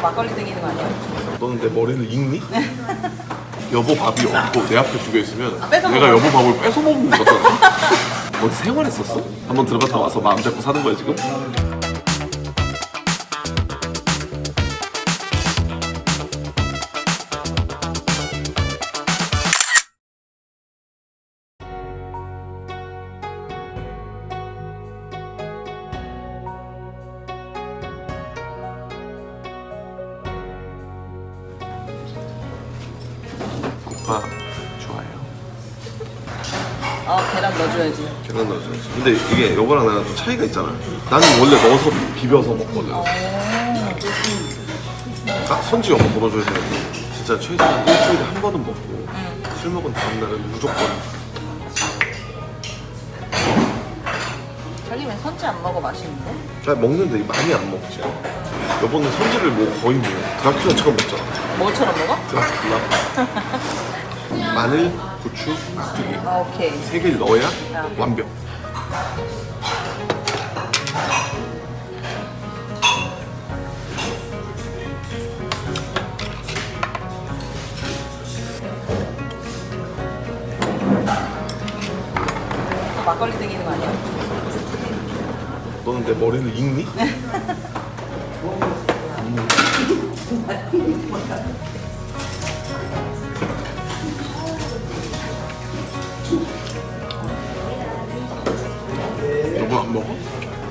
막걸리 땡기는 거 아니야? 너는 내 머리를 읽니? 여보 밥이 없고 내 앞에 두 개 있으면 아, 뺏어 내가 먹어. 여보 밥을 뺏어 먹는 거잖아. 어디 생활했었어? 한번 들어갔다 와서 마음 잡고 사는 거야 지금? 넣어줘야지. 계란 넣어줘야지. 근데 이게 요거랑 나랑 좀 차이가 있잖아. 나는 원래 넣어서 비벼서 먹거든. 딱 선지 영어 물어줘야 되는데 진짜 최소한 일주일에 한 번은 먹고 술 먹은 다음 날은 무조건 자기면 선지 안 먹어 맛있는데? 잘 먹는데 많이 안 먹지. 여보는 선지를 뭐 거의 뭐 드라큘라처럼 먹잖아. 뭐처럼 먹어? 드라큘라. 마늘, 고추, 막두기 아 오케이. 세 개를 넣어야 야. 완벽. 또 막걸리 땡기는 거 아니야? 너는 내 머리를 읽니? 여보 안 먹어?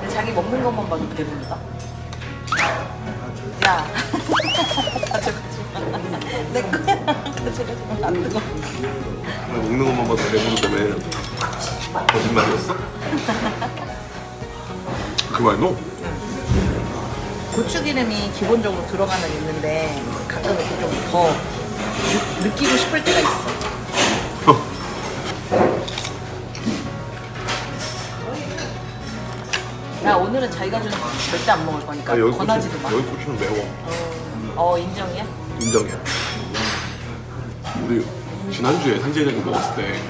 자기 먹는 것만 봐도 배부르다. 야. 가져가지 마. 내 거야. 가져가지 마. 안 뜨거. 나 먹는 것만 봐도 배부르다며 거짓말이었어? 그 말로? 고추기름이 기본적으로 들어가는 있는데 가끔 이렇게 좀 더 느끼고 싶을 때가 있어. 야 오늘은 자기가 주는 거 절대 안 먹을 거니까 아, 여기 권하지도 고추, 마. 여기 고추는 매워 어, 어 인정이야? 인정이야 우리 지난주에 산지해장국 먹었을 때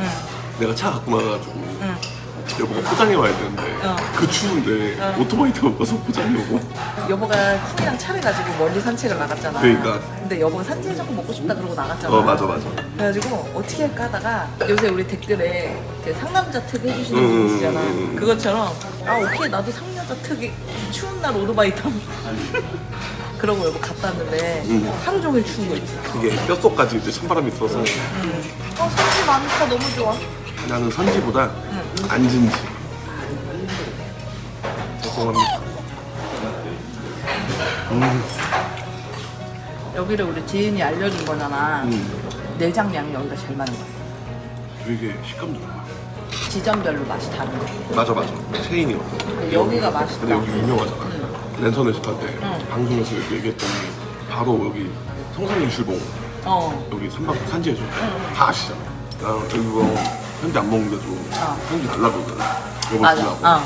내가 차 갖고 나가가지고 응. 여보가 포장해 와야 되는데 어. 그 추운데 어. 오토바이 타고 가서 포장해 오고 여보가 쿵이랑 차를 가지고 멀리 산책을 나갔잖아. 그러니까. 근데 여보가 산지해장국 먹고 싶다 그러고 나갔잖아. 어 맞아 맞아 그래가지고 어떻게 할까 하다가 요새 우리 댓글에 그 상남자 특 해주시는 음, 분 계시잖아. 음, 음. 그것처럼 아 오케이 나도 상남자 특이 추운 날 오토바이 타고 그러고 여보 갔다 왔는데 음. 하루 종일 추운 거 있어. 이게 뼛속까지 이제 찬바람이 들어서 어 산지 많다 너무 좋아. 나는 선지보다 안진지 죄송합니다 음, 여기를 우리 지인이 알려준 거잖아. 음. 내장량이 여기가 제일 많은 거야. 되게 식감도 좋아 지점별로 맛이 다른 거. 맞아 맞아 체인이요 근데 여기가 맛있다. 근데 여기 유명하잖아 랜선 회식할 때 응. 방송에서 여기 얘기했더니 바로 여기 성산유실봉 어. 여기 삼박 산지해줘 다 아시잖아 나 이거 현지 안 먹는데도 어. 현지 달라 그러거든 여보 맞아. 주려고 어.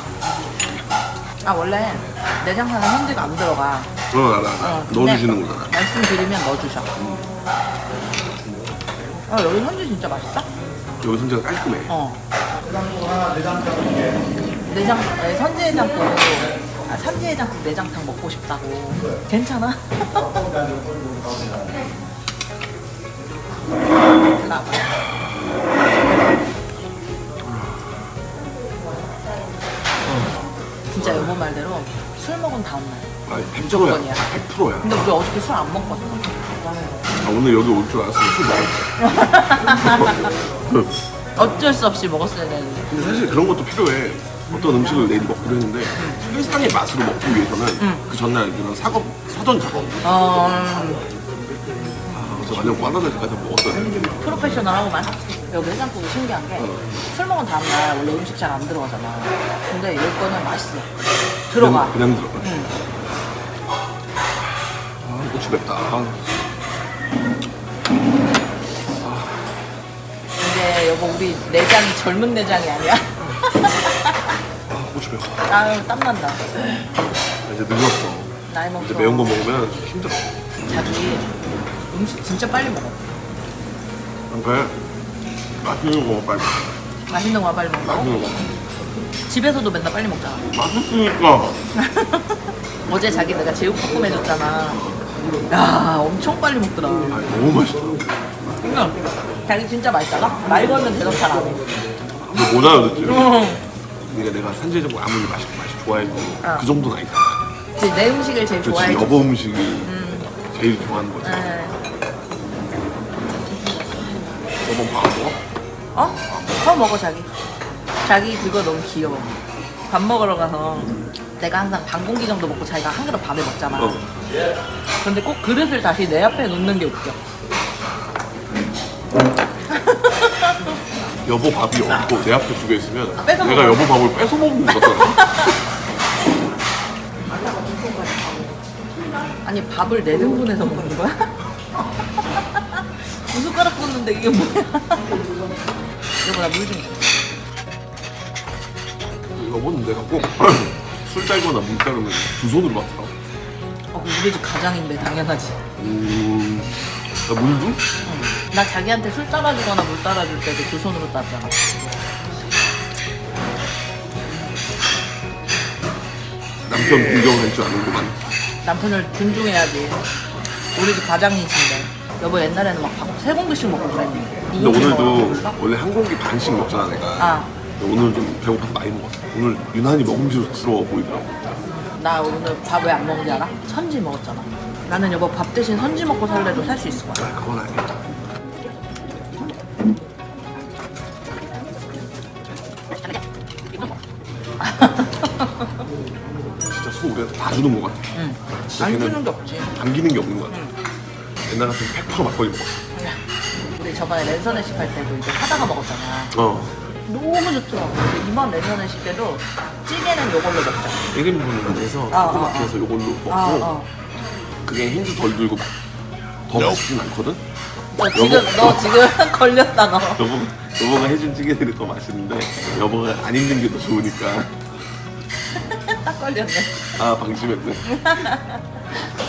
아 원래 내장산은 현지가 안 들어가. 어 알아 알아 어, 넣어주시는 거잖아 말씀드리면 넣어주셔. 아 여기 현지 진짜 맛있다. 여기 선지가 깔끔해 어. 내장 아니, 선지해장국 아, 산지해장국 내장탕 먹고 싶다고. 괜찮아? 나봐. 다음날. 아 100%야 무조건이야. 100%야 근데 우리 어저께 술 안 먹거든. 아, 오늘 여기 올 줄 알았으면 술 먹었어 어쩔 수 없이 먹었어야 되는데. 근데 사실 그런 것도 필요해 어떤 음식을 내일 먹기로 했는데 최상의 맛으로 먹기 위해서는 그 전날 그런 사업 사전 작업 어, 아, 그래서 완전 꽈다다지까지 먹었어야 되는데 프로페셔널하고만. 여기 해장국이 신기한 게 술 먹은 다음날 원래 음식 잘 안 들어가잖아. 근데 여기 거는 맛있어. 들어가. 그냥, 그냥 들어가 응. 아 고추 맵다 아, 근데 여보 우리 내장이 젊은 내장이 아니야. 아 고추 매워 아유 땀난다. 이제 늙었어 나이 먹어. 이제 매운 거 먹으면 힘들어 자기 음식 진짜 빨리 먹어. 안 그래? 맛있는 거 먹어 빨리 맛있는 거 빨리 먹는다고? 맛있는 거 집에서도 맨날 빨리 먹잖아. 맛있으니까 어제 자기 내가 제육볶음 해줬잖아. 야 엄청 빨리 먹더라. 아 너무 맛있더라고 그러니까 자기 진짜 맛있잖아. 말 걸면 대답 잘 안 해. 근데 못 알아듣지 응. 그러니까 내가 산지해장국 아무리 맛있, 맛이 좋아해도 어. 그 정도는 아니다 그치, 내 음식을 제일 그렇지 좋아해. 여보 음식이 제일 좋아하는 거지 네. 여보 밥 먹어? 어? 밥 먹어 자기. 자기 그거 너무 귀여워. 밥 먹으러 가서 내가 항상 반 공기 정도 먹고 자기가 한 그릇 밥을 먹잖아. 어. 근데 꼭 그릇을 다시 내 앞에 놓는 게 웃겨. 여보 밥이 없고 내 앞에 두 개 있으면 아, 뺏어 내가 먹어. 여보 밥을 뺏어 먹는 것 같잖아 아니 밥을 네 등분해서 먹는 거야? 두 숟가락 붓는데 이게 뭐야? 여보 나물 좀. 줘. 여보는 내가 꼭 술 딸거나 물 따르면 두 손으로 맡더라 어, 우리 집 가장인데 당연하지. 음... 나 물도? 응. 나 자기한테 술 따라주거나 물 따라줄 때도 두 손으로 따잖아. 남편 공경할 줄 아는구만 남편을 존중해야지. 우리 집 가장이신데. 여보 옛날에는 막 밥 세 공기씩 먹고 그랬는데. 근데 오늘도 원래 한 공기 반씩 먹잖아 내가 아, 오늘 좀 배고파서 많이 먹었어 오늘 유난히 먹음직스러워 보이더라고 나 오늘 밥 왜 안 먹는지 알아? 선지 먹었잖아. 나는 여보 밥 대신 선지 먹고 살래도 살 수 있을 거야. 아 그건 아니야 진짜 소 우리한테 다 주는 것 같아 응. 진짜 안 걔는 주는 게 없지. 남기는 게 없는 것 같아 옛날 같으면 100% 막걸리 먹었어 우리 저번에 랜선 회식 할 때도 이제 하다가 먹었잖아. 어 너무 좋더라고. 그래서 이번 랜선회식 때도 찌개는 요걸로 먹자. 1인분을 해서 아, 아, 조그맣게 해서 이걸로 먹고 아, 어. 그게 힌트 덜 들고 더 맛있진 않거든? 너 지금 너 지금 걸렸다 너. 여보, 여보가 해준 찌개들이 더 맛있는데 여보가 안 힘든 게더 좋으니까 딱 걸렸네. 아 방심했네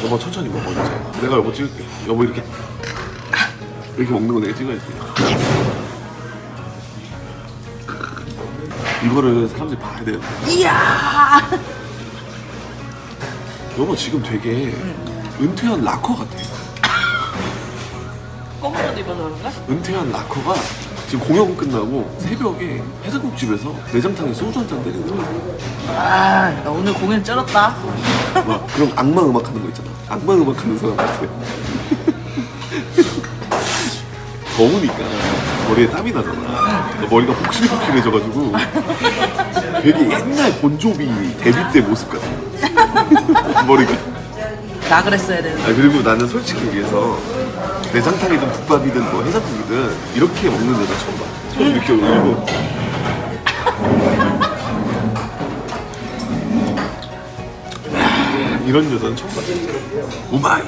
여보 천천히 먹어 이제 내가 여보 찍을게 여보 이렇게 이렇게 먹는 거 내가 찍어야지 이거를 사람들이 봐야 돼 이야. 여보 지금 되게 은퇴한 락커 같아 옷 입어서 그런가? 은퇴한 락커가 지금 공연 끝나고 새벽에 해장국집에서 내장탕에 소주 한 잔 때리는 거야 아, 나 오늘 공연 쩔었다. 막 그런 악마 음악 하는 거 있잖아. 악마 음악 하는 사람 같아. 더우니까 머리에 땀이 나잖아. 머리가 폭실폭실해져가지고 되게 옛날 본조비 데뷔 때 모습 같아. 머리가. 나 그랬어야 되는데. 아 그리고 나는 솔직히 얘기해서 내장탕이든 국밥이든 뭐 해장국이든 이렇게 먹는 여자 처음 봐. 처음 이렇게 올리고. 이런 여자는 처음 봤어. 우마이.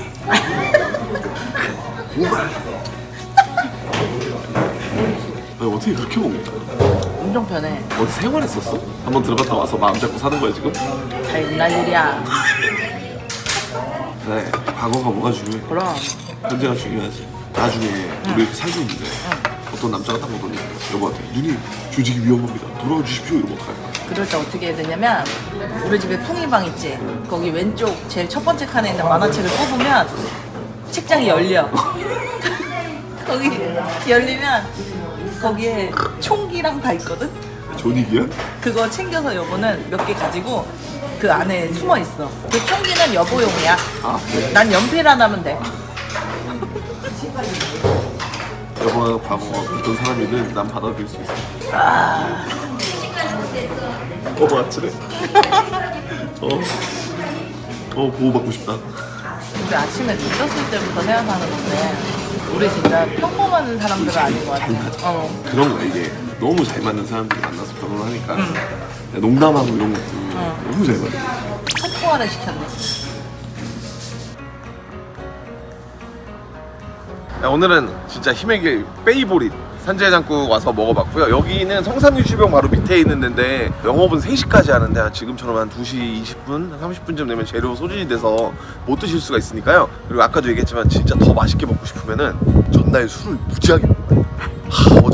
우마이. 어떻게 그렇게 먹냐? 엄청 편해. 어디 생활했었어? 한번 들어갔다 와서 마음 잡고 사는 거야 지금? 다 옛날 일이야. 그래 과거가 뭐가 중요해 그럼. 현재가 중요하지 나중에 우리 이렇게 살고 있는데 어떤 남자가 딱 오더니 여보한테 누님 조직이 위험합니다 돌아와 주십시오 이러면 어떡할까 그럴 때 어떻게 해야 되냐면 우리 집에 풍이방 있지 거기 왼쪽 제일 첫 번째 칸에 있는 만화책을 뽑으면 책장이 열려 거기 열리면 거기에 총기랑 다 있거든 존익이야? 그거 챙겨서 여보는 몇 개 가지고 그 안에 숨어 있어 그 총기는 여보용이야 아 그래? 난 연필 하나면 돼 여보가 바보가 어떤 사람이든 난 받아들일 수 있어 어 맞지래? 어? 어 보호받고 싶다 우리 아침에 늦었을 때부터 생각하는 건데 우리 진짜 평범한 사람들은 아닌 것 같아 잘 맞아. 어. 그런 거야 이게. 너무 잘 맞는 사람들이 만나서 결혼하니까. 농담하고 이런 것도 너무 잘 맞아. 폭포화를 시켰네. 야, 오늘은 진짜 힘의 길 페이보릿 산지해장국 와서 먹어봤고요. 여기는 성산유치병 바로 밑에 있는 데인데 영업은 3시까지 하는데 한 지금처럼 한 2시 20분, 한 30분쯤 되면 재료 소진이 돼서 못 드실 수가 있으니까요. 그리고 아까도 얘기했지만 진짜 더 맛있게 먹고 싶으면은 전날 술을 무지하게 먹어요. 하,